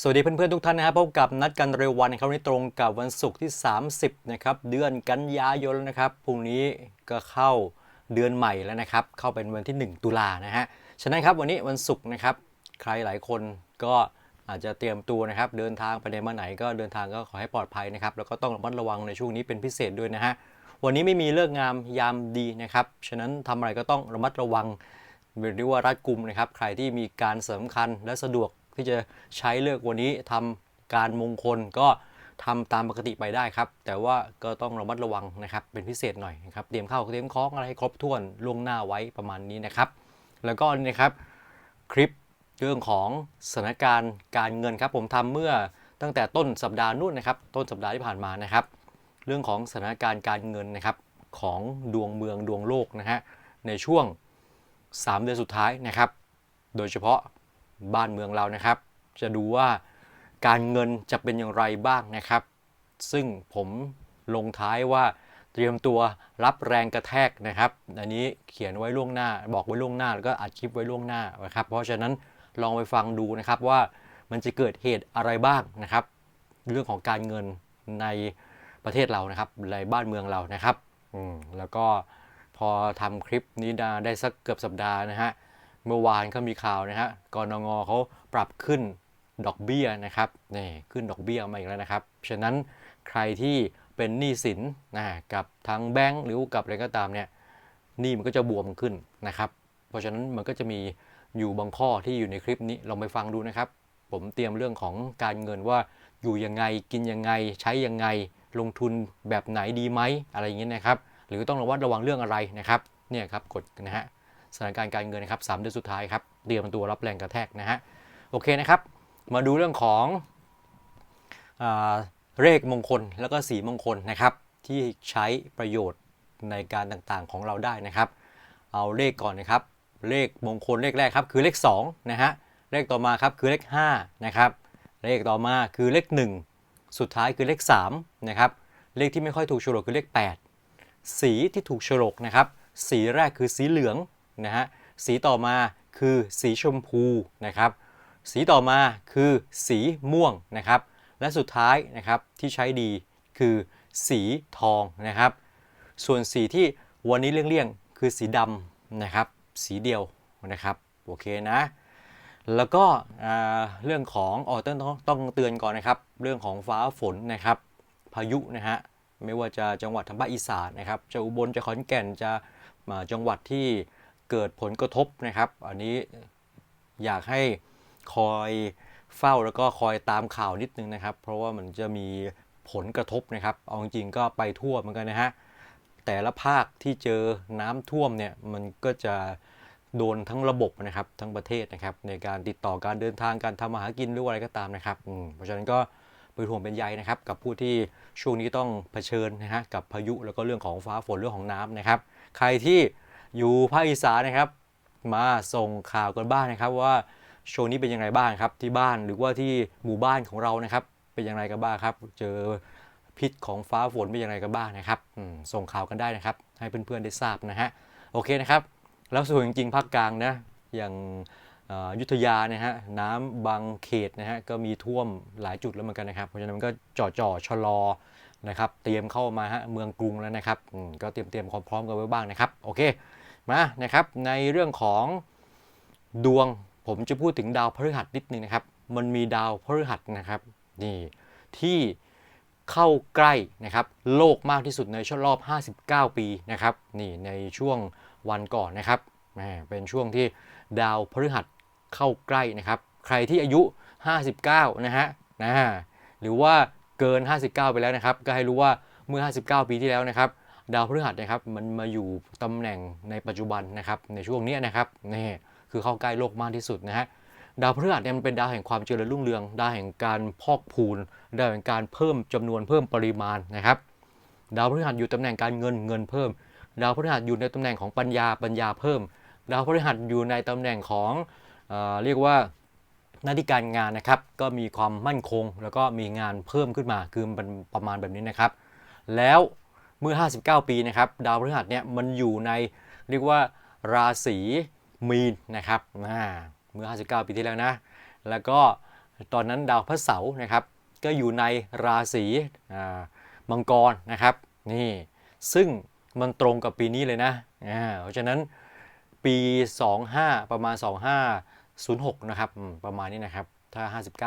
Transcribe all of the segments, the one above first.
สวัสดีเพื่อนๆทุกท่านนะครับพบกับนัดกันเร็ววันในครั้งนี้ตรงกับวันศุกร์ที่ 30นะครับเดือนกันยายนนะครับพรุ่งนี้ก็เข้าเดือนใหม่แล้วนะครับเข้าเป็นวันที่ 1 ตุลานะฮะฉะนั้นครับวันนี้วันศุกร์นะครับใครหลายคนก็อาจจะเตรียมตัวนะครับเดินทางไปไหนมาไหนก็เดินทางก็ขอให้ปลอดภัยนะครับแล้วก็ต้องระมัดระวังในช่วงนี้เป็นพิเศษด้วยนะฮะวันนี้ไม่มีเลิกงามยามดีนะครับฉะนั้นทำอะไรก็ต้องระมัดระวังเรียกว่ารัดกุมนะครับใครที่มีการสำคัญและสะดวก ที่จะใช้เลือกวันนี้ทำการมงคลก็ทำตามปกติไปได้ครับ แต่ว่าก็ต้องระมัดระวังนะครับเป็นพิเศษหน่อยนะครับเตรียมข้าวเตรียมของอะไรให้ครบถ้วนล่วงหน้าไว้ประมาณนี้นะครับ แล้วก็นี่นะครับคลิปเรื่องของสถานการณ์การเงินครับ ผมทำเมื่อตั้งแต่ต้นสัปดาห์นู่นนะครับ ต้นสัปดาห์ที่ผ่านมานะครับ เรื่องของสถานการณ์การเงินนะครับของดวงเมืองดวงโลกนะฮะในช่วง 3 เดือนสุดท้ายนะครับ โดยเฉพาะ บ้านเมืองเรานะครับ จะดูว่าการเงินจะเป็นอย่างไรบ้างนะครับ ซึ่งผมลงท้ายว่าเตรียมตัวรับแรงกระแทกนะครับ อันนี้เขียนไว้ล่วงหน้า บอกไว้ล่วงหน้าแล้วก็อัดคลิปไว้ล่วงหน้านะครับ เพราะฉะนั้นลองไปฟังดูนะครับว่ามันจะเกิดเหตุอะไรบ้างนะครับ เรื่องของการเงินในประเทศเรานะครับในบ้านเมืองเรานะครับ อืมแล้วก็พอทำคลิปนี้ได้สักเกือบสัปดาห์นะฮะ เมื่อวานก็มีข่าวนะฮะกรงงเขาปรับขึ้นดอกเบี้ยนะครับนี่ขึ้นดอกเบี้ยมาอีกแล้วนะครับ ฉะนั้นใครที่เป็นหนี้สินนะกับทางแบงก์หรือกับอะไรก็ตามเนี่ยหนี้มันก็จะบวมขึ้นนะครับ เพราะฉะนั้นมันก็จะมีอยู่บางข้อที่อยู่ในคลิปนี้ลองไปฟังดูนะครับ ผมเตรียมเรื่องของการเงินว่าอยู่ยังไงกินยังไง ใช้ยังไง ลงทุนแบบไหนดีไหมอะไรอย่างเงี้ยนะครับ หรือต้องระวัดระวังเรื่องอะไรนะครับ เนี่ยครับกดนะฮะ สถานการณ์การเงินนะครับสามเดือนสุดท้ายครับเตรียมตัวรับแรงกระแทกนะฮะโอเคนะครับ มาดูเรื่องของอเลขมงคลแล้วก็สีมงคลนะครับที่ใช้ประโยชน์ในการต่างๆของเราได้นะครับ เอาเลขก่อนนะครับ เลขมงคลเลขแรกครับคือเลข2นะฮะเลขต่อมาครับคือเลข5นะครับเลขต่อมาคือเลข 1 สุดท้ายคือเลข3นะครับเลขที่ไม่ค่อยถูกโฉลกคือเลข 8 สีที่ถูกโฉลกนะครับสีแรกคือสีเหลือง นะฮะสีต่อมาคือสีชมพูนะครับ สีต่อมาคือสีม่วงนะครับ และสุดท้ายนะครับที่ใช้ดีคือสีทองนะครับ ส่วนสีที่วันนี้เลี่ยงๆคือสีดำนะครับ สีเดียวนะครับโอเคนะแล้วก็เรื่องของอ๋อต้องต้องต้องเตือนก่อนนะครับ เรื่องของฟ้าฝนนะครับ พายุนะฮะไม่ว่าจะจังหวัดทางภาคอีสานนะครับจะอุบลจะขอนแก่นจะจังหวัดที่ เกิดผลกระทบนะครับ อันนี้อยากให้คอยเฝ้าแล้วก็คอยตามข่าวนิดนึงนะครับ เพราะว่ามันจะมีผลกระทบนะครับ เอาจริงๆก็ไปทั่วเหมือนกันนะฮะ แต่ละภาคที่เจอน้ำท่วมเนี่ยมันก็จะโดนทั้งระบบนะครับทั้งประเทศนะครับ ในการติดต่อการเดินทางการทำมาหากินหรืออะไรก็ตามนะครับเพราะฉะนั้นก็เป็นห่วงเป็นใยนะครับ กับผู้ที่ช่วงนี้ต้องเผชิญนะฮะกับพายุแล้วก็เรื่องของฟ้าฝนเรื่องของน้ำนะครับ ใครที่ อยู่ภาคอีสานนะครับ มาส่งข่าวกันบ้างนะครับว่าช่วงนี้เป็นยังไงบ้างครับที่บ้านหรือว่าที่หมู่บ้านของเรานะครับ เป็นยังไงกันบ้างครับ เจอพิษของฟ้าฝนเป็นยังไงกันบ้างนะครับส่งข่าวกันได้นะครับ ให้เพื่อนๆได้ทราบนะฮะโอเคนะครับ แล้วส่วนจริงๆภาคกลางนะอย่างยุทธยานะฮะน้ำบางเขตนะฮะก็มีท่วมหลายจุดแล้วเหมือนกันนะครับ เพราะฉะนั้นมันก็จ่อจ่อชะลอนะครับ เตรียมเข้ามาฮะเมืองกรุงแล้วนะครับก็เตรียมเตรียมความพร้อมกันไว้บ้างนะครับ โอเค มานะครับในเรื่องของดวงผมจะพูดถึงดาวพฤหัสนิดนึงนะครับ มันมีดาวพฤหัสนะครับนี่ที่เข้าใกล้นะครับโลกมากที่สุดในช่วงรอบ 59 ปีนะครับนี่ในช่วงวันก่อนนะครับเป็นช่วงที่ดาวพฤหัสเข้าใกล้นะครับ ใครที่อายุ 59 นะฮะนะหรือว่าเกิน 59 ไปแล้วนะครับ ก็ให้รู้ว่าเมื่อ 59 ปีที่แล้วนะครับ ดาวพฤหัสนะครับมันมาอยู่ตำแหน่งในปัจจุบันนะครับในช่วงนี้นะครับนี่คือเข้าใกล้โลกมากที่สุดนะฮะดาวพฤหัสเนี่ยมันเป็นดาวแห่งความเจริญรุ่งเรือง ดาวแห่งการพอกพูน ดาวแห่งการเพิ่มจำนวนเพิ่มปริมาณนะครับ ดาวพฤหัสอยู่ตำแหน่งการเงินเงินเพิ่ม ดาวพฤหัสอยู่ในตำแหน่งของปัญญาปัญญาเพิ่ม ดาวพฤหัสอยู่ในตำแหน่งของเออเรียกว่าหน้าที่การงานนะครับ ก็มีความมั่นคง แล้วก็มีงานเพิ่มขึ้นมาคือมันประมาณแบบนี้นะครับ แล้ว เมื่อ 59 ปีนะครับดาวพฤหัสเนี่ยมันอยู่ในเรียกว่าราศีมีนนะครับเมื่อ 59 ปีที่แล้วนะ แล้วก็ตอนนั้นดาวพระเสาร์นะครับก็อยู่ในราศีมังกรนะครับนี่ซึ่งมันตรงกับปีนี้เลยนะเพราะฉะนั้นปี 25 ประมาณ 2506 นะครับประมาณนี้นะครับ ถ้า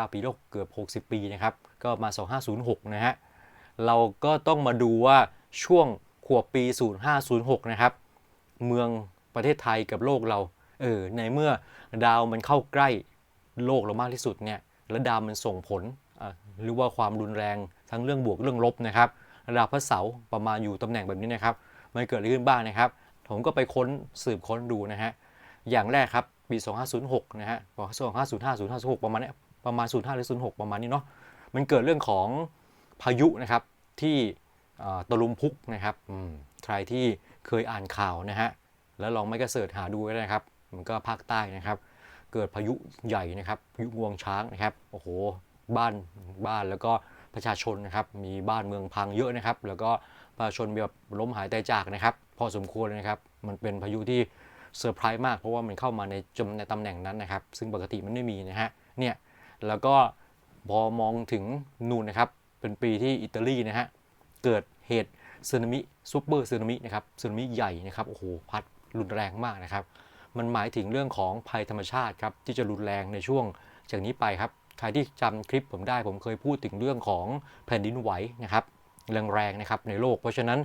59 ปีโลกเกือบ 60 ปีนะครับ ก็มา 2506 นะฮะ เราก็ต้องมาดูว่า ช่วงขวบปี 0506 นะครับ เมืองประเทศไทยกับโลกเรา เออ ในเมื่อดาวมันเข้าใกล้โลกเรามากที่สุดเนี่ย แล้วดาวมันส่งผล หรือว่าความรุนแรงทั้งเรื่องบวกเรื่องลบนะครับ ดาวพระเสาร์ประมาณอยู่ตำแหน่งแบบนี้นะครับ มันเกิดอะไรขึ้นบ้างนะครับ ผมก็ไปค้นสืบค้นดูนะฮะ อย่างแรกครับ ปี 2506 นะฮะ2505 0506 ประมาณนี้ยประมาณ 05หรือ06 ประมาณนี้เนาะ มันเกิดเรื่องของพายุนะครับที่ ตะลุมพุกนะครับใครที่เคยอ่านข่าวนะฮะแล้วลองไม่ก็เสิร์ชหาดูก็ได้นะครับ มันก็ภาคใต้นะครับ เกิดพายุใหญ่นะครับพายุงวงช้างนะครับโอ้โหบ้านบ้านแล้วก็ประชาชนนะครับมีบ้านเมืองพังเยอะนะครับ แล้วก็ประชาชนแบบล้มหายตายจากนะครับ พอสมควรนะครับ มันเป็นพายุที่เซอร์ไพรส์มากเพราะว่ามันเข้ามาในจมในตำแหน่งนั้นนะครับ ซึ่งปกติมันไม่มีนะฮะเนี่ยแล้วก็พอมองถึงนู่นนะครับ เป็นปีที่อิตาลีนะฮะ เกิดเหตุสึนามิซูเปอร์สึนามินะครับสึนามิใหญ่นะครับโอ้โหพัดรุนแรงมากนะครับ มันหมายถึงเรื่องของภัยธรรมชาติครับที่จะรุนแรงในช่วงจากนี้ไปครับใครที่จำคลิปผมได้ผมเคยพูดถึงเรื่องของแผ่นดินไหวนะครับแรงๆนะครับในโลก เพราะฉะนั้น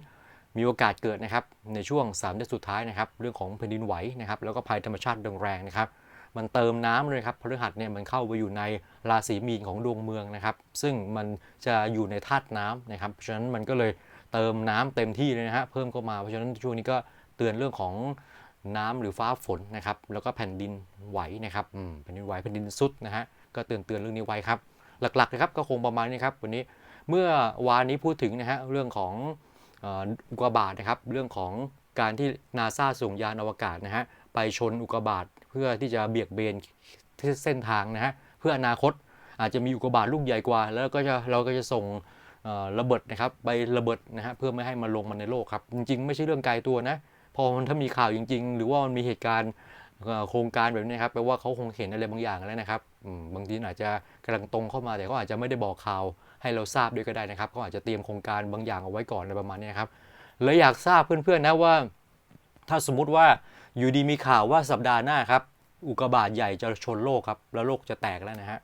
มีโอกาสเกิดนะครับในช่วง3เดือนสุดท้ายนะครับเรื่องของแผ่นดินไหวนะครับแล้วก็ภัยธรรมชาติแรงๆนะครับ มันเติมน้ำเลยครับพฤหัสเนี่ยมันเข้าไปอยู่ในราศีมีนของดวงเมืองนะครับ ซึ่งมันจะอยู่ในธาตุน้ำนะครับ เพราะฉะนั้นมันก็เลยเติมน้ำเต็มที่เลยนะฮะเพิ่มเข้ามาเพราะฉะนั้นช่วงนี้ก็เตือนเรื่องของน้ำหรือฟ้าฝนนะครับ แล้วก็แผ่นดินไหวนะครับแผ่นดินไหวแผ่นดินซุดนะฮะก็เตือนเตือนเรื่องนี้ไว้ครับ หลักๆนะครับก็คงประมาณนี้ครับวันนี้เมื่อวานนี้พูดถึงนะฮะเรื่องของอุกกาบาตนะครับ เรื่องของการที่นาซาส่งยานอวกาศนะฮะไปชนอุกกาบาต เพื่อที่จะเบียกเบนเส้นทางนะฮะเพื่ออนาคตอาจจะมีอุกกาบาตลูกใหญ่กว่า แล้วก็จะเราก็จะส่งระเบิดนะครับไประเบิดนะฮะเพื่อไม่ให้มันลงมาในโลกครับ จริง ๆ ไม่ใช่เรื่องไกลตัวนะ พอมันถ้ามีข่าวจริง ๆ หรือว่ามันมีเหตุการณ์โครงการแบบนี้ครับแปลว่าเขาคงเห็นอะไรบางอย่างแล้วนะครับบางทีอาจจะกำลังตรงเข้ามาแต่เขาอาจจะไม่ได้บอกข่าวให้เราทราบด้วยก็ได้นะครับเขาอาจจะเตรียมโครงการบางอย่างเอาไว้ก่อนอะไรประมาณนี้ครับเลยอยากทราบเพื่อนๆนะว่า ถ้าสมมุติว่า อยู่ดีมีข่าวว่าสัปดาห์หน้าครับ อุกาบาตใหญ่จะชนโลกครับ แล้วโลกจะแตกแล้วนะฮะ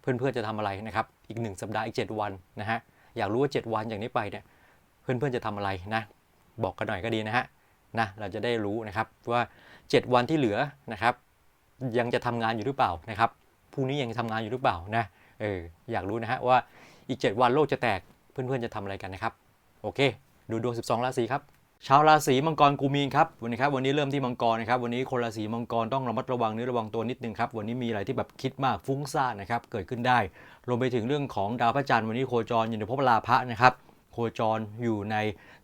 เพื่อนๆจะทำอะไรนะครับ อีกหนึ่งสัปดาห์อีก 7 วันนะฮะ อยากรู้ว่า 7 วันอย่างนี้ไปเนี่ยเพื่อนๆจะทำอะไรนะ บอกกันหน่อยก็ดีนะฮะนะเราจะได้รู้นะครับว่า 7 วันที่เหลือนะครับ ยังจะทำงานอยู่หรือเปล่านะครับพรุ่งนี้ยังทำงานอยู่หรือเปล่านะเอออยากรู้นะฮะว่าอีก 7 วันโลกจะแตกเพื่อนๆจะทำอะไรกันนะครับ โอเค ดูดวง 12 ราศีครับ ชาวราศีมังกรกูมีนครับวันนี้ครับวันนี้เริ่มที่มังกรนะครับวันนี้คนราศีมังกรต้องระมัดระวังเนื้อระวังตัวนิดนึงครับวันนี้มีอะไรที่แบบคิดมากฟุ้งซ่านนะครับเกิดขึ้นได้รวมไปถึงเรื่องของดาวพระจันทร์วันนี้โคจรอยู่ในภพลาภะนะครับโคจรอยู่ใน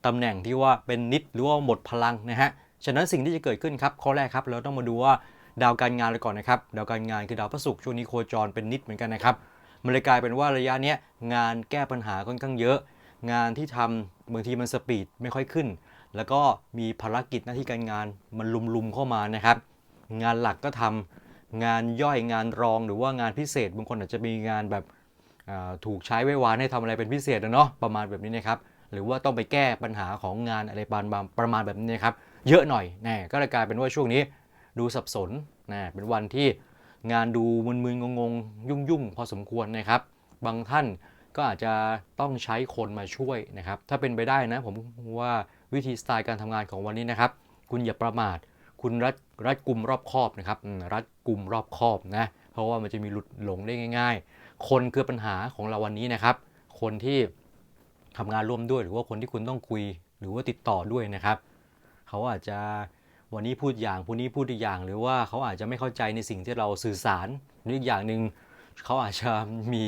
ตำแหน่งที่ว่าเป็นนิดหรือว่าหมดพลังนะฮะฉะนั้นสิ่งที่จะเกิดขึ้นครับข้อแรกครับเราต้องมาดูว่าดาวการงานเลยก่อนนะครับดาวการงานคือดาวพระศุกร์ช่วงนี้โคจรเป็นนิดเหมือนกันนะครับมันเลยกลายเป็นว่าระยะนี้งานแก้ปัญหาค่อนข้างเยอะ งานที่ทำบางทีมันสปีดไม่ค่อยขึ้น แล้วก็มีภารกิจหน้าที่การงานมันลุมๆเข้ามานะครับ งานหลักก็ทำงานย่อยงานรองหรือว่างานพิเศษ บางคนอาจจะมีงานแบบถูกใช้ไว้วานให้ทำอะไรเป็นพิเศษนะเนาะประมาณแบบนี้นะครับหรือว่าต้องไปแก้ปัญหาของงานอะไรประมาณประมาณแบบนี้นะครับ เยอะหน่อยแน่ก็เลยกลายเป็นว่าช่วงนี้ดูสับสนนะเป็นวันที่งานดูมึนๆงงๆยุ่งๆ พอสมควรนะครับ บางท่านก็อาจจะต้องใช้คนมาช่วยนะครับ ถ้าเป็นไปได้นะผมว่า วิธีสไตล์การทำงานของวันนี้นะครับ คุณอย่าประมาท คุณรัดรัดกลุ่มรอบคอบนะครับรัดกลุ่มรอบคอบนะ เพราะว่ามันจะมีหลุดหลงได้ง่าย ๆ คนคือปัญหาของเราวันนี้นะครับ คนที่ทำงานร่วมด้วย หรือว่าคนที่คุณต้องคุย หรือว่าติดต่อด้วยนะครับ เขาอาจจะวันนี้พูดอย่างพรุ่งนี้พูดอีกอย่าง หรือว่าเขาอาจจะไม่เข้าใจในสิ่งที่เราสื่อสารหรืออีกอย่างหนึ่งเขาอาจจะมี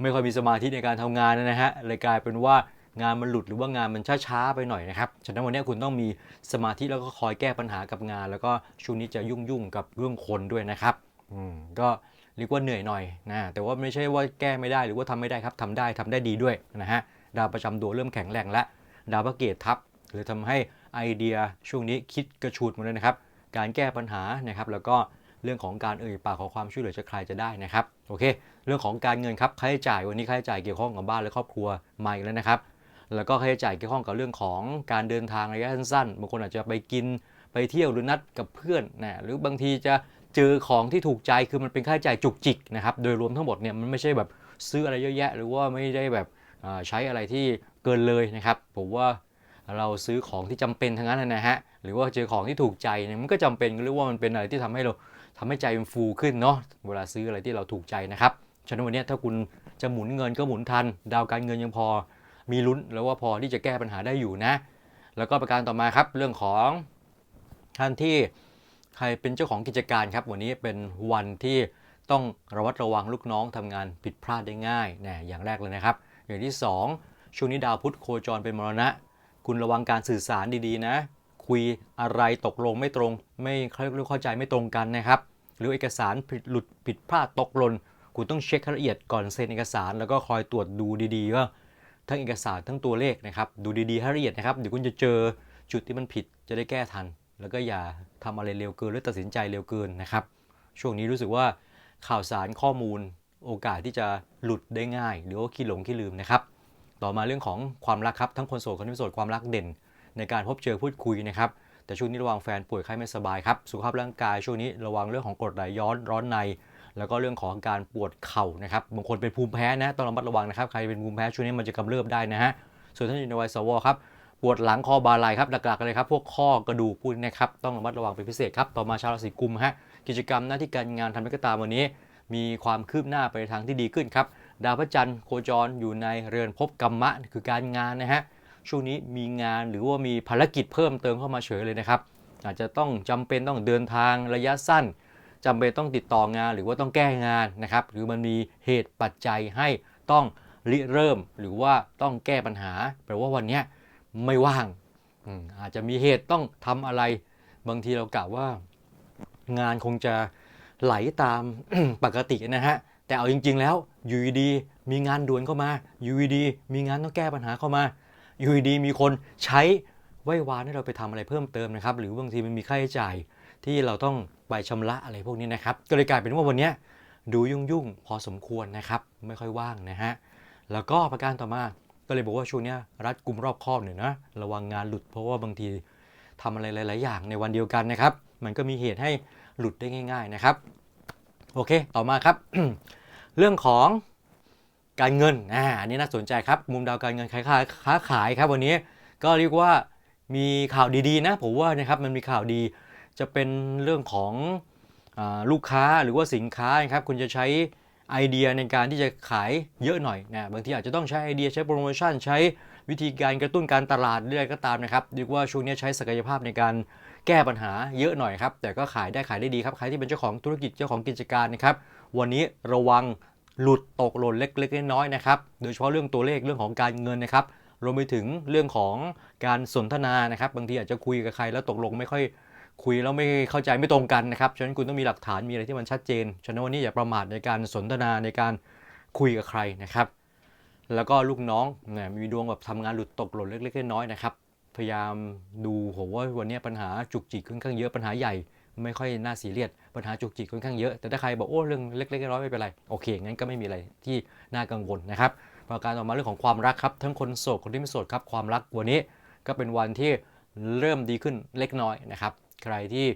ไม่ค่อยมีสมาธิในการทำงานนะฮะเลยกลายเป็นว่า งานมันหลุดหรือว่างานมันช้าๆไปหน่อยนะครับ ฉะนั้นวันนี้คุณต้องมีสมาธิแล้วก็คอยแก้ปัญหากับงาน แล้วก็ช่วงนี้จะยุ่งๆกับเรื่องคนด้วยนะครับอืมก็เรียกว่าเหนื่อยหน่อยนะแต่ว่าไม่ใช่ว่าแก้ไม่ได้หรือว่าทำไม่ได้ครับทำได้ทำได้ดีด้วยนะฮะดาวประจำตัวเริ่มแข็งแรงแล้วดาวพระเกตทับหรือทำให้ไอเดียช่วงนี้คิดกระชูดหมดเลยนะครับ การแก้ปัญหานะครับ แล้วก็เรื่องของการเอ่ยปากขอความช่วยเหลือจากใครจะได้นะครับโอเค เรื่องของการเงินครับค่าใช้จ่ายวันนี้ค่าใช้จ่ายเกี่ยวข้องกับบ้านและครอบครัวมาอีกแล้วนะครับ แล้วก็ค่าใช้จ่ายเกี่ยวข้องกับเรื่องของการเดินทางระยะสั้นๆบางคนอาจจะไปกินไปเที่ยวหรือนัดกับเพื่อนนะหรือบางทีจะเจอของที่ถูกใจคือมันเป็นค่าใช้จ่ายจุกจิกนะครับโดยรวมทั้งหมดเนี่ยมันไม่ใช่แบบซื้ออะไรเยอะแยะ หรือว่าไม่ได้แบบใช้อะไรที่เกินเลยนะครับผมว่าเราซื้อของที่จำเป็นทั้งนั้นนะฮะหรือว่าเจอของที่ถูกใจเนี่ยมันก็จำเป็นหรือว่ามันเป็นอะไรที่ทำให้เราทำให้ใจมันฟูขึ้นเนาะเวลาซื้ออะไรที่เราถูกใจนะครับฉะนั้นวันนี้ถ้าคุณจะหมุนเงินก็หมุนทัน ดาวการเงินยังพอ มีลุ้นแล้วว่าพอที่จะแก้ปัญหาได้อยู่นะ แล้วก็ประการต่อมาครับเรื่องของท่านที่ใครเป็นเจ้าของกิจการครับ วันนี้เป็นวันที่ต้องระวัดระวังลูกน้องทำงานผิดพลาดได้ง่ายนะอย่างแรกเลยนะครับ อย่างที่ 2 ช่วงนี้ดาวพุธโคจรเป็นมรณะ คุณระวังการสื่อสารดีๆนะ คุยอะไรตกลงไม่ตรง ไม่เข้าใจไม่ตรงกันนะครับ หรือเอกสารผิดหลุดผิดพลาดตกหล่นคุณต้องเช็คให้ละเอียดก่อนเซ็นเอกสาร แล้วก็คอยตรวจดูดีๆว่า ทั้งเอกสารทั้งตัวเลขนะครับ ดูดีๆให้ละเอียดนะครับ เดี๋ยวคุณจะเจอจุดที่มันผิดจะได้แก้ทัน แล้วก็อย่าทำอะไรเร็วเกินหรือตัดสินใจเร็วเกินนะครับ ช่วงนี้รู้สึกว่าข่าวสารข้อมูลโอกาสที่จะหลุดได้ง่าย หรือว่าขี้หลงขี้ลืมนะครับ ต่อมาเรื่องของความรักครับ ทั้งคนโสดคนไม่โสดความรักเด่น ในการพบเจอพูดคุยนะครับ แต่ช่วงนี้ระวังแฟนป่วยไข้ไม่สบายครับ สุขภาพร่างกายช่วงนี้ระวังเรื่องของกรดไหลย้อนร้อนใน แล้วก็เรื่องของการปวดเข่านะครับบางคนเป็นภูมิแพ้นะต้องระมัดระวังนะครับใครเป็นภูมิแพ้ช่วงนี้มันจะกำเริบได้นะฮะส่วนท่านอยู่ในวัยสวครับปวดหลังคอบาไหลครับหลักๆเลยครับพวกข้อกระดูกพวกนี้นะครับต้องระมัดระวังเป็นพิเศษครับต่อมาชาวราศีกุมฮะกิจกรรมหน้าที่การงานทำให้ก็ตามวันนี้ มีความคืบหน้าไปทางที่ดีขึ้นครับดาวพระจันทร์โคจรอยู่ในเรือนภพกรรมะคือการงานนะฮะช่วงนี้มีงานหรือว่ามีภารกิจเพิ่มเติมเข้ามาเฉยเลยนะครับอาจจะต้องจำเป็นต้องเดินทางระยะสั้น จำเป็นต้องติดต่องานหรือว่าต้องแก้งานนะครับ หรือมันมีเหตุปัจจัยให้ต้องริเริ่มหรือว่าต้องแก้ปัญหา แปลว่าวันนี้ไม่ว่างอาจจะมีเหตุต้องทำอะไร บางทีเรากะว่า งานคงจะไหลตามปกตินะฮะแต่เอาจริง ๆ แล้วอยู่ดีมีงานด่วนเข้ามาอยู่ดีมีงานต้องแก้ปัญหาเข้ามาอยู่ดีมีคนใช้ไหว้วานให้เราไปทำอะไรเพิ่มเติมนะครับ หรือบางทีมันมีค่าใช้จ่ายที่เราต้อง ไปชำระอะไรพวกนี้นะครับ ก็เลยกลายเป็นว่าวันนี้ดูยุ่งๆ พอสมควรนะครับ ไม่ค่อยว่างนะฮะ แล้วก็ประการต่อมา ก็เลยบอกว่าช่วงนี้รัดกุมรอบคอบหน่อยนะ ระวังงานหลุดเพราะว่าบางทีทำอะไรหลาย ๆ อย่างในวันเดียวกันนะครับ มันก็มีเหตุให้หลุดได้ง่าย ๆ นะครับ โอเค ต่อมาครับ เรื่องของการเงิน อ่า อันนี้น่าสนใจครับ มุมดาวการเงินค้าขายค้าขายครับวันนี้ ก็เรียกว่ามีข่าวดี ๆ นะ ผมว่านะครับ มันมีข่าวดี จะเป็นเรื่องของอลูกค้าหรือว่าสินค้านะครับคุณจะใช้ไอเดียในการที่จะขายเยอะหน่อยนะบางทีอาจจะต้องใช้ไอเดียใช้โปรโมชั่นใช้วิธีการกระตุ้นการตลาดเรื่อยก็ตามนะครับเรียกว่าช่วงนี้ใช้ศักยภาพในการแก้ปัญหาเยอะหน่อยครับ แต่ก็ขายได้ขายได้ดีครับใครที่เป็นเจ้าของธุรกิจเจ้าของกิจการนะครับวันนี้ระวังหลุดตกหล่นเล็กๆน้อยๆนะครับโดยเฉพาะเรื่องตัวเลขเรื่องของการเงินนะครับรวมไปถึงเรื่องของการสนทนานะครับ บางทีอาจจะคุยกับใครแล้วตกลงไม่ค่อย คุยแล้วไม่เข้าใจไม่ตรงกันนะครับ ฉะนั้นคุณต้องมีหลักฐานมีอะไรที่มันชัดเจน ฉะนั้นวันนี้อย่าประมาทในการสนทนาในการคุยกับใครนะครับ แล้วก็ลูกน้องเนี่ยมีดวงแบบทำงานหลุดตกหล่นเล็กๆน้อยๆนะครับ พยายามดูผมว่าวันนี้ปัญหาจุกจิกค่อนข้างเยอะปัญหาใหญ่ไม่ค่อยน่าซีเรียสปัญหาจุกจิกค่อนข้างเยอะ แต่ถ้าใครบอกโอ้เรื่องเล็กๆน้อยๆไม่เป็นไร โอเค งั้นก็ไม่มีอะไรที่น่ากังวลนะครับประการต่อมาเรื่องของความรักครับ ทั้งคนโสดคนที่ไม่โสดครับความรักวันนี้ก็เป็นวันที่เริ่มดีขึ้นเล็กน้อยนะครับ ใครที่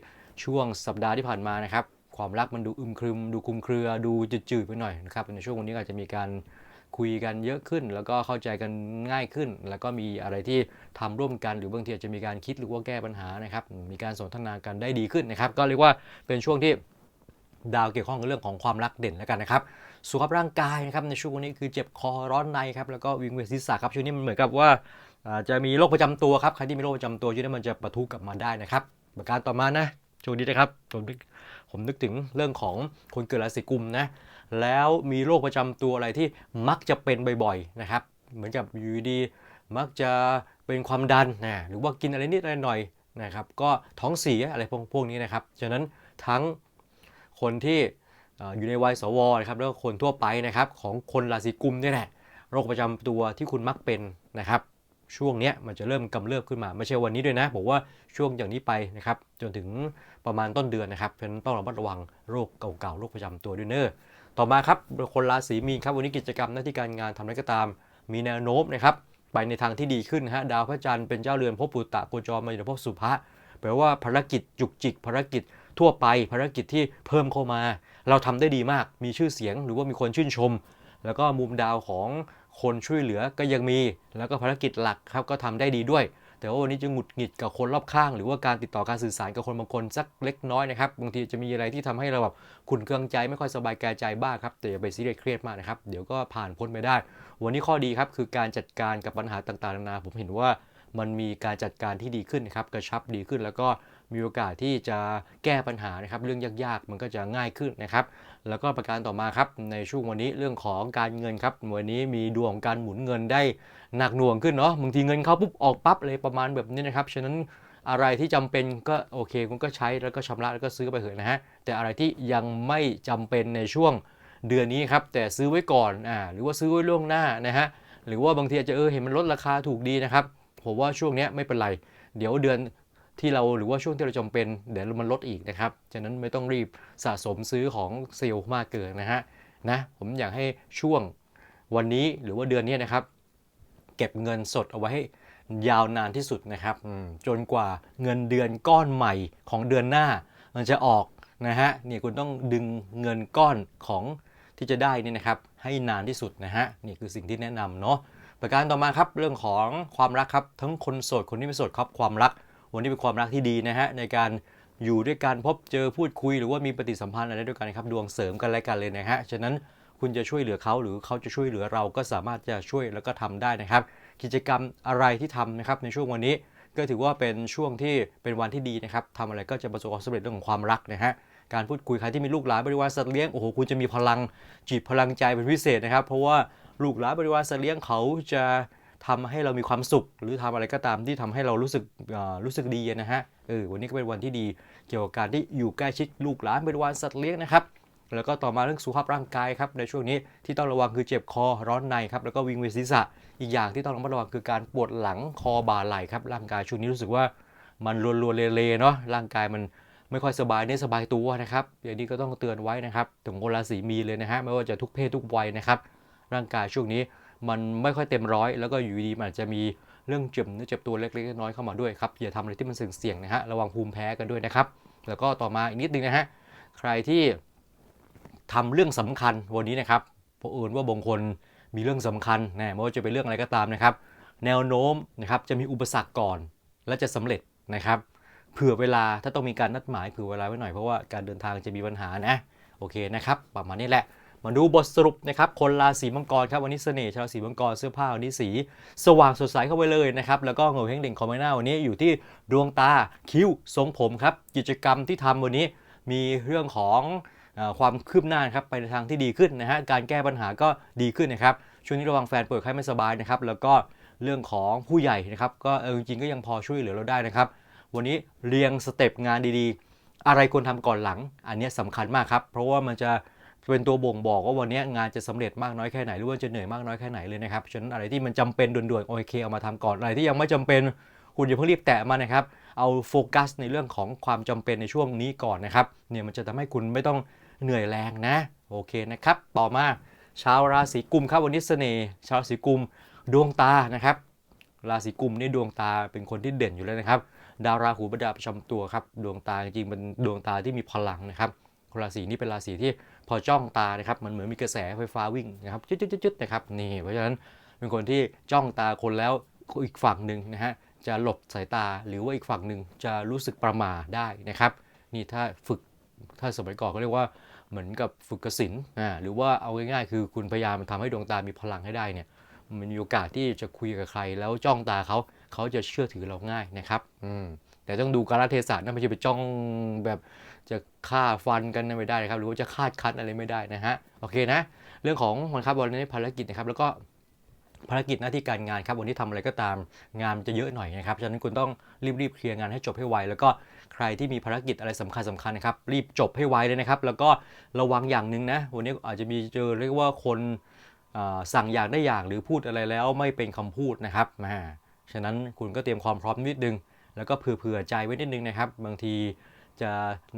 ช่วงสัปดาห์ที่ผ่านมานะครับ ความรักมันดูอึมครึม ดูคุมเครือ ดูจืดๆไปหน่อยนะครับในช่วงวันนี้ก็อาจจะมีการคุยกันเยอะขึ้น แล้วก็เข้าใจกันง่ายขึ้น แล้วก็มีอะไรที่ทำร่วมกันหรือบางทีอาจจะมีการคิดหรือว่าแก้ปัญหานะครับ มีการสนทนากันได้ดีขึ้นนะครับ ก็เรียกว่าเป็นช่วงที่ดาวเกี่ยวข้องกับเรื่องของความรักเด่นแล้วกันนะครับสุขภาพร่างกายนะครับในช่วงนี้คือเจ็บคอร้อนในครับแล้วก็วิงเวียนศีรษะครับช่วงนี้มันเหมือนกับว่าจะมีโรคประจำตัวครับใครที่มีโรคประจำตัวช่วงนี้มันจะปะทุกลับมาได้นะครับ ประการต่อมานะช่วงนี้นะครับผมนึกผมนึกถึงเรื่องของคนเกิดราศีกุมนะแล้วมีโรคประจำตัวอะไรที่มักจะเป็นบ่อยๆนะครับ เหมือนกับอยู่ดีมักจะเป็นความดันนะหรือว่ากินอะไรนิดอะไรหน่อยนะครับ ก็ท้องเสียอะไรพวกพวกนี้นะครับฉะนั้นทั้งคนที่ออยู่ในวัยสวนะครับแล้วก็คนทั่วไปนะครับของคนราศีกุมนี่แหละโรคประจำตัวที่คุณมักเป็นนะครับ ช่วงเนี้ยมันจะเริ่มกำเริบขึ้นมา ไม่ใช่วันนี้ด้วยนะ บอกว่าช่วงอย่างนี้ไปนะครับ จนถึงประมาณต้นเดือนนะครับเพราะฉะนั้นต้องระมัดระวังโรคเก่าๆโรคประจำตัวด้วยเนอะต่อมาครับคนราศีมีนครับวันนี้กิจกรรมหน้าที่การงานทำอะไรก็ตาม มีแนวโน้มนะครับไปในทางที่ดีขึ้นนะฮะดาวพระจันทร์เป็นเจ้าเรือนภพปุตตะโคจรมาอยู่ในภพสุภะแปลว่าภารกิจจุกจิก ภารกิจทั่วไป ภารกิจที่เพิ่มเข้ามา เราทำได้ดีมากมีชื่อเสียงหรือว่ามีคนชื่นชม แล้วก็มุมดาวของ คนช่วยเหลือก็ยังมี แล้วก็ภารกิจหลักครับก็ทำได้ดีด้วย แต่ว่าวันนี้จะหงุดหงิดกับคนรอบข้าง หรือว่าการติดต่อการสื่อสารกับคนบางคนสักเล็กน้อยนะครับบางทีจะมีอะไรที่ทำให้เราแบบขุนเคืองใจไม่ค่อยสบายกายใจบ้างครับแต่อย่าไปซีเรียสเครียดมากนะครับเดี๋ยวก็ผ่านพ้นไปได้ วันนี้ข้อดีครับคือการจัดการกับปัญหาต่างๆนานาผมเห็นว่ามันมีการจัดการที่ดีขึ้นนะครับกระชับดีขึ้นแล้วก็ มีโอกาสที่จะแก้ปัญหานะครับเรื่องยากๆ มันก็จะง่ายขึ้นนะครับ แล้วก็ประการต่อมาครับในช่วงวันนี้เรื่องของการเงินครับวันนี้มีดวงการหมุนเงินได้หนักหน่วงขึ้นเนาะบางทีเงินเข้าปุ๊บออกปั๊บเลยประมาณแบบนี้นะครับฉะนั้นอะไรที่จำเป็นก็โอเคคุณก็ใช้แล้วก็ชำระแล้วก็ซื้อไปเถอะนะฮะแต่อะไรที่ยังไม่จำเป็นในช่วงเดือนนี้ครับแต่ซื้อไว้ก่อนอ่าหรือว่าซื้อไว้ล่วงหน้านะฮะหรือว่าบางทีอาจจะเออเห็นมันลดราคาถูกดีนะครับผมว่าช่วงนี้ไม่เป็นไร เดี๋ยวเดือน ที่เราหรือว่าช่วงที่เราจำเป็นเดี๋ยวมันลดอีกนะครับ ฉะนั้นไม่ต้องรีบสะสมซื้อของเซลล์มากเกินนะฮะนะผมอยากให้ช่วงวันนี้หรือว่าเดือนนี้นะครับ เก็บเงินสดเอาไว้ให้ยาวนานที่สุดนะครับจนกว่าเงินเดือนก้อนใหม่ของเดือนหน้า มันจะออกนะฮะเนี่ยคุณต้องดึงเงินก้อนของที่จะได้นี่นะครับ ให้นานที่สุดนะฮะนี่คือสิ่งที่แนะนำเนาะประการต่อมาครับเรื่องของความรักครับ ทั้งคนโสดคนที่ไม่โสดครับความรัก วันนี้เป็นความรักที่ดีนะฮะในการอยู่ด้วยกันพบเจอพูดคุยหรือว่ามีปฏิสัมพันธ์อะไรด้วยกันครับดวงเสริมกันและกันเลยนะฮะฉะนั้นคุณจะช่วยเหลือเขาหรือเขาจะช่วยเหลือเราก็สามารถจะช่วยแล้วก็ทำได้นะครับ กิจกรรมอะไรที่ทำนะครับในช่วงวันนี้ก็ถือว่าเป็นช่วงที่เป็นวันที่ดีนะครับทำอะไรก็จะประสบความสำเร็จเรื่องของความรักนะฮะการพูดคุยใครที่มีลูกหลานบริวารสัตว์เลี้ยงโอ้โหคุณจะมีพลังจิตพลังใจเป็นพิเศษนะครับ เพราะว่าลูกหลานบริวารสัตว์เลี้ยงเขาจะ ทำให้เรามีความสุข หรือทำอะไรก็ตามที่ทำให้เรารู้สึกอ่ารู้สึกดีนะฮะเออวันนี้ก็เป็นวันที่ดี เกี่ยวกับการที่อยู่ใกล้ชิดลูกหลานบริวารสัตว์เลี้ยงนะครับแล้วก็ต่อมาเรื่องสุขภาพร่างกายครับในช่วงนี้ที่ต้องระวังคือเจ็บคอร้อนในครับแล้วก็วิงเวียนศีรษะ อีกอย่างที่ต้องระมัดระวังคือการปวดหลังคอบ่าไหล่ครับร่างกายช่วงนี้รู้สึกว่ามันรวนๆเลๆเนาะร่างกายมันไม่ค่อยสบายเนี่ยสบายตัวนะครับอย่างนี้ก็ต้องเตือนไว้นะครับถึงคนราศีมีเลยนะฮะไม่ว่าจะทุกเพศทุกวัยนะครับ ร่างกายช่วงนี้ มันไม่ค่อยเต็มร้อยแล้วก็อยู่ดีมันอาจจะมีเรื่องเจ็บเนื้อเจ็บตัวเล็กๆน้อยๆเข้ามาด้วยครับอย่าทำอะไรที่มันเสี่ยงๆนะฮะระวังภูมิแพ้กันด้วยนะครับ แล้วก็ต่อมาอีกนิดนึงนะฮะใครที่ทำเรื่องสำคัญวันนี้นะครับเพราะเอิญว่าบางคนมีเรื่องสำคัญนะไม่ว่าจะเป็นเรื่องอะไรก็ตามนะครับ แนวโน้มนะครับจะมีอุปสรรคก่อนและจะสำเร็จนะครับเผื่อเวลาถ้าต้องมีการนัดหมายเผื่อเวลาไว้หน่อยเพราะว่าการเดินทางจะมีปัญหานะโอเคนะครับประมาณนี้แหละ มาดูบทสรุปนะครับคนราศีมังกรครับวันนี้เสน่ห์ชาวราศีมังกรเสื้อผ้าวันนี้สี สว่างสดใสเข้าไปเลยนะครับแล้วก็เงาเฮงเด่งคอมเมนาวันนี้อยู่ที่ดวงตาคิ้วทรงผมครับกิจกรรมที่ทำวันนี้มีเรื่องของอความคืบหน้าครับไปในทางที่ดีขึ้นนะฮะการแก้ปัญหาก็ดีขึ้นนะครับช่วงนี้ระวังแฟนเป่วยไข้ไม่สบายนะครับแล้วก็เรื่องของผู้ใหญ่นะครับก็เออจริงๆก็ยังพอช่วยเหลือเราได้นะครับ วันนี้เรียงสเต็ปงานดีๆ อะไรควรทำก่อนหลัง อันนี้ยสำคัญมากครับเพราะว่ามันจะ เป็นตัวบ่งบอกว่าวันนี้งานจะสำเร็จมากน้อยแค่ไหนหรือว่าจะเหนื่อยมากน้อยแค่ไหนเลยนะครับฉะนั้นอะไรที่มันจำเป็นด่วนๆโอเคเอามาทำก่อนอะไรที่ยังไม่จำเป็นคุณอย่าเพิ่งรีบแตะมันนะครับเอาโฟกัสในเรื่องของความจำเป็นในช่วงนี้ก่อนนะครับเนี่ยมันจะทำให้คุณไม่ต้องเหนื่อยแรงนะโอเคนะครับ ต่อมาชาวราศีกุมครับวันนี้เสน่ห์ชาวราศีกุมดวงตานะครับ ราศีกุมนี่ดวงตาเป็นคนที่เด่นอยู่แล้วนะครับ ดาวราหูประดาประจำตัวครับดวงตาจริงๆเป็นดวงตาที่มีพลังนะครับราศีนี้เป็นราศีที่ พอจ้องตานะครับมันเหมือนมีกระแสไฟฟ้าวิ่งนะครับจุดๆๆนะครับนี่เพราะฉะนั้นเป็นคนที่จ้องตาคนแล้วอีกฝั่งหนึ่งนะฮะจะหลบสายตาหรือว่าอีกฝั่งหนึ่งจะรู้สึกประมาได้นะครับ นี่ถ้าฝึกถ้าสมัยก่อนก็เรียกว่าเหมือนกับฝึกกสินอ่าหรือว่าเอาง่ายๆ คือคุณพยายามทำให้ดวงตามีพลังให้ได้เนี่ยมันมีโอกาสที่จะคุยกับใครแล้วจ้องตาเขาเขาจะเชื่อถือเราง่ายนะครับ อืม แต่ต้องดูกาลเทศะนะไม่ใช่ไปจ้องแบบจะฆ่าฟันกันไม่ได้นะครับหรือว่าจะคาดคั้นอะไรไม่ได้นะฮะโอเคนะ เรื่องของมันครับวันนี้ภารกิจนะครับแล้วก็ภารกิจหน้าที่การงานครับวันนี้ทำอะไรก็ตามงานจะเยอะหน่อยนะครับฉะนั้นคุณต้องรีบๆเคลียร์งานให้จบให้ไว แล้วก็ใครที่มีภารกิจอะไรสำคัญสคัญนะครับ รีบจบให้ไวเลยนะครับ แล้วก็ระวังอย่างหนึ่งนะ วันนี้อาจจะมีเจอเรียกว่าคนสั่งอย่างได้อย่างหรือพูดอะไรแล้วไม่เป็นคำพูดนะครับมาฉะนั้นคุณก็เตรียมความพร้อมนิดนึง แล้วก็เผื่อใจไว้นิดนึงนะครับ บางทีจะ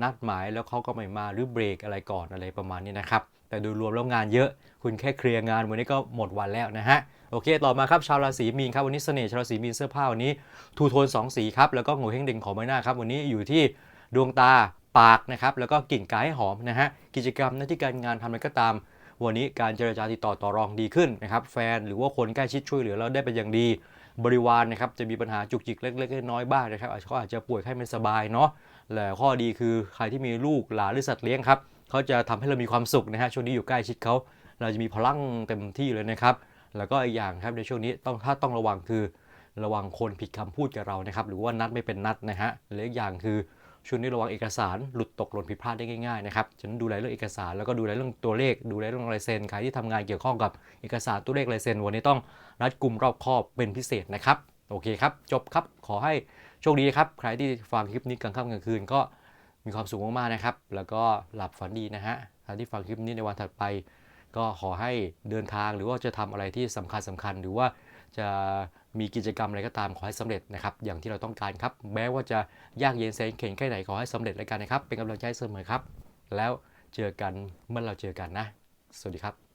นัดหมายแล้วเขาก็ไม่มาหรือเบรกอะไรก่อนอะไรประมาณนี้นะครับ แต่โดยรวมแล้วงานเยอะ คุณแค่เคลียร์งานวันนี้ก็หมดวันแล้วนะฮะโอเค ต่อมาครับชาวราศีมีนครับวันนี้เสน่ห์ชาวราศีมีนเสื้อผ้าวันนี้ทูโทนสองสีครับแล้วก็โงเฮงเด่งของใบหน้าครับวันนี้อยู่ที่ดวงตาปากนะครับแล้วก็กลิ่นกายให้หอมนะฮะกิจกรรมหน้าที่การงานทำอะไรก็ตาม วันนี้การเจรจาติดต่อต่อรองดีขึ้นนะครับแฟนหรือว่าคนใกล้ชิดช่วยเหลือเราได้เป็นอย่างดี บริวารนะครับจะมีปัญหาจุกจิกเล็กๆน้อยๆบ้างนะครับเขาอาจจะป่วยไข้ไม่สบายเนาะแล้วข้อดีคือใครที่มีลูกหลานหรือสัตว์เลี้ยงครับเขาจะทำให้เรามีความสุขนะฮะช่วงนี้อยู่ใกล้ชิดเขาเราจะมีพลังเต็มที่เลยนะครับ แล้วก็อีกอย่างครับในช่วงนี้ต้องถ้าต้องระวังคือ ระวังคนผิดคำพูดกับเรานะครับ หรือว่านัดไม่เป็นนัดนะฮะและอีกอย่างคือ ช่วงนี้ระวังเอกสารหลุดตกหล่นผิดพลาดได้ง่ายๆนะครับฉะนั้นดูแลเรื่องเอกสารแล้วก็ดูแลเรื่องตัวเลข ดูแลเรื่องลายเซ็นใครที่ทำงานเกี่ยวข้องกับเอกสารตัวเลขลายเซ็นวันนี้ต้องรัดกลุ่มรอบคอบเป็นพิเศษนะครับโอเคครับ จบครับขอให้โชคดีครับ ใครที่ฟังคลิปนี้กลางค่ำกลางคืนก็มีความสุขมากๆนะครับ แล้วก็หลับฝันดีนะฮะใครที่ฟังคลิปนี้ในวันถัดไป ก็ขอให้เดินทางหรือว่าจะทำอะไรที่สำคัญสำคัญหรือว่าจะ มีกิจกรรมอะไรก็ตามขอให้สำเร็จนะครับ อย่างที่เราต้องการครับ แม้ว่าจะยากเย็นแสนเข็นแค่ไหนขอให้สำเร็จแล้วกันนะครับ เป็นกำลังใจเสมอครับ แล้วเจอกันเมื่อเราเจอกันนะ สวัสดีครับ